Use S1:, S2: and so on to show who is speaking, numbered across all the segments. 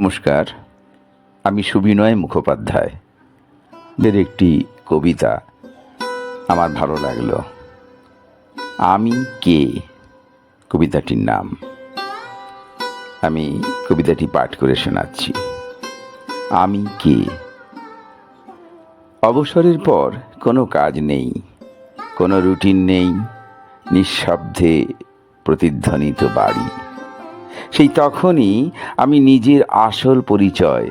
S1: নমস্কার, আমি সুবিনয় মুখোপাধ্যায়। দের একটি কবিতা আমার ভালো লাগল। আমি কে? কবিতাটির নাম। আমি কবিতাটি পাঠ করে শোনাচ্ছি। আমি কে? অবসরের পর কোনো কাজ নেই, কোনো রুটিন নেই, নিঃশব্দে প্রতিধ্বনিত বাড়ি। সেই তখনই আমি নিজের আসল পরিচয়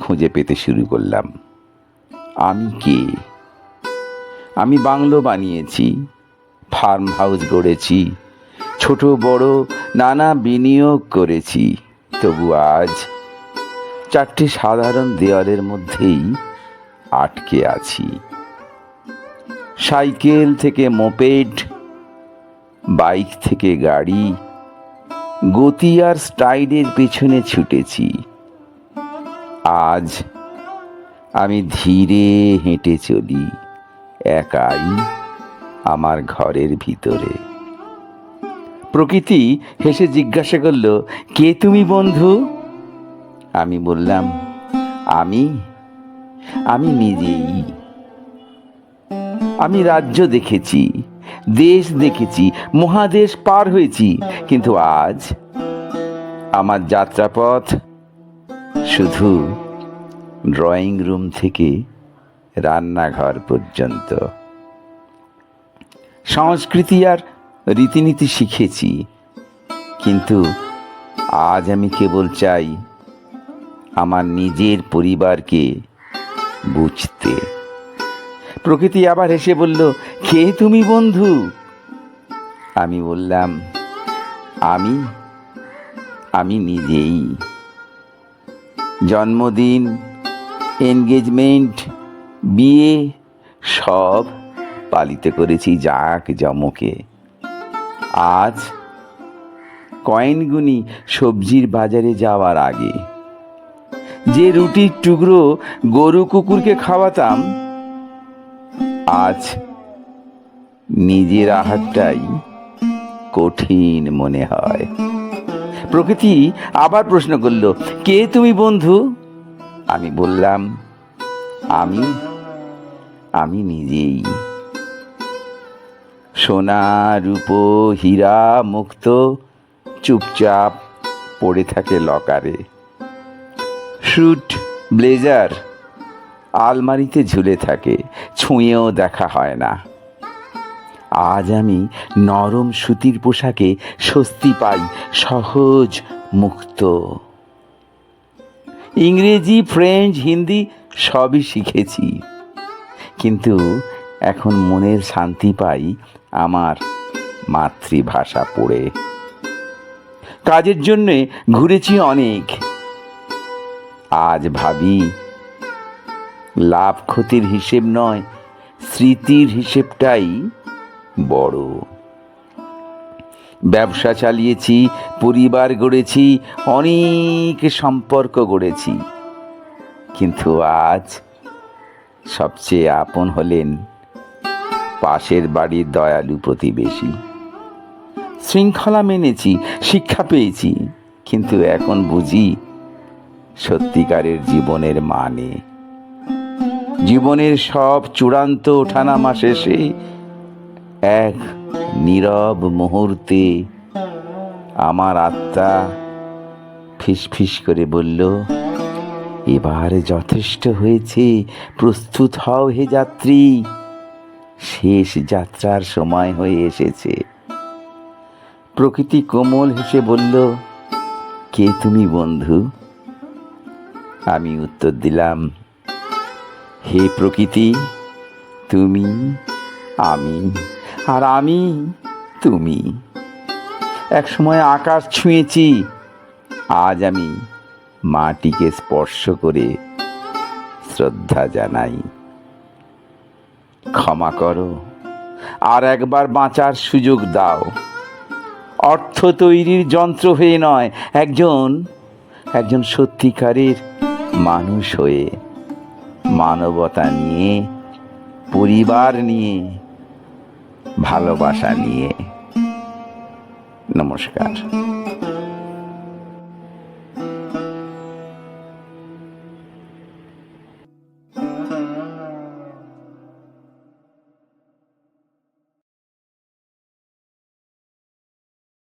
S1: খুঁজে পেতে শুরু করলাম। আমি কে? আমি বাংলো বানিয়েছি ফার্ম হাউস গড়েছি, ছোট বড় নানা বিনিয়োগ করেছি। তবু আজ চারটে সাধারণ দেয়ালের মধ্যেই আটকে আছি। সাইকেল থেকে মোপেড, বাইক থেকে গাড়ি গতি আর স্টাইলের পেছনে ছুটেছি। আজ আমি ধীরে হেঁটে চলি, একাই আমার ঘরের ভিতরে। প্রকৃতি হেসে জিজ্ঞাসা করল, কে তুমি বন্ধু? আমি বললাম, আমি আমি নিজেই। আমি রাজ্য দেখেছি দেশ দেখেছি, মহাদেশ পার হয়েছি। কিন্তু আজ আমার যাত্রাপথ শুধু ড্রয়িং রুম থেকে রান্নাঘর পর্যন্ত। সংস্কৃতি আর রীতিনীতি শিখেছি, কিন্তু আজ আমি কেবল চাই আমার নিজের পরিবারকে বুঝতে। প্রকৃতি আবার হেসে বলল, কে তুমি বন্ধু? আমি বললাম, আমি আমি নিজেই। জন্মদিন, এনগেজমেন্ট, বিয়ে, সব পালিত করেছি জাক জমকে। আজ কয়েন গুনি সবজির বাজারে যাওয়ার আগে। যে রুটির টুকরো গরু কুকুরকে খাওয়াতাম আজ নিজের আহারটাই কঠিন মনে হয়। প্রকৃতি আবার প্রশ্ন করল, কে তুমি বন্ধু? আমি বললাম, আমি আমি নিজেই। সোনা, রূপো, হীরা, মুক্ত, চুপচাপ পড়ে থাকে লকারে। স্যুট, ব্লেজার আলমারিতে ঝুলে থাকে, ছুঁয়েও দেখা হয় না। আজ আমি নরম সুতির পোশাকে স্বস্তি পাই, সহজ মুক্ত। ইংরেজি, ফ্রেঞ্চ, হিন্দি সবই শিখেছি। কিন্তু এখন মনের শান্তি পাই আমার মাতৃভাষা পড়ে। কাজের জন্যে ঘুরেছি অনেক। আজ ভাবি লাভ ক্ষতির হিসেব নয়, স্মৃতির হিসেবটাই বড়। ব্যবসা চালিয়েছি, পরিবার গড়েছি, অনেক সম্পর্ক গড়েছি। কিন্তু আজ সবচেয়ে আপন হলেন পাশের বাড়ির দয়ালু প্রতিবেশী। শৃঙ্খলা মেনেছি, শিক্ষা পেয়েছি, কিন্তু এখন বুঝি সত্যিকারের জীবনের মানে জীবনের সব চূড়ান্ত ওঠানামা শেষে এক নীরব মুহূর্তে আমার আত্মা ফিসফিস করে বলল, এবার যথেষ্ট হয়েছে, প্রস্তুত হও হে যাত্রী। শেষ যাত্রার সময় হয়ে এসেছে। প্রকৃতি কোমল হেসে বলল, কে তুমি বন্ধু? আমি উত্তর দিলাম হে প্রকৃতি, তুমি, আমি, আর আমি, তুমি। এক সময় আকাশ ছুঁয়েছি, আজ আমি মাটিকে স্পর্শ করে শ্রদ্ধা জানাই। ক্ষমা করো, আর একবার বাঁচার সুযোগ দাও। অর্থ তৈরির যন্ত্র হয়ে নয়, একজন একজন সত্যিকারের মানুষ হয়ে মানবতা নিয়ে পরিবার নিয়ে ভালোবাসা নিয়ে। নমস্কার।